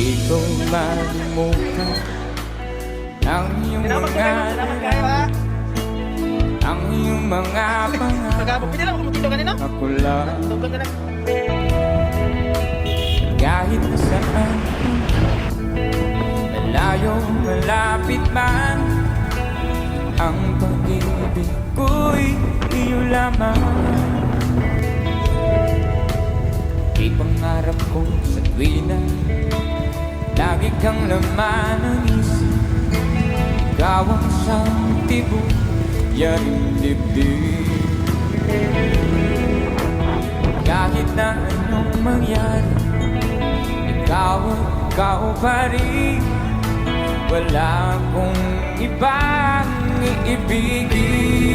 Di ko malimutan Ang iyong Salamat mga kayo, salamat kayo ha. Ang iyong mga pangarap kanina. Ako lang Tugtog ka na. Kahit na saan Malayo, malapit man Ang pag-ibig ko'y iyo lamang Ipangarap ko sa tuwina Lagi kang laman ng isip. Ikaw ang isang tibok Yaring dibdib. Kahit na anong mangyari Ikaw at ikaw pa rin. Wala akong ibang iibigin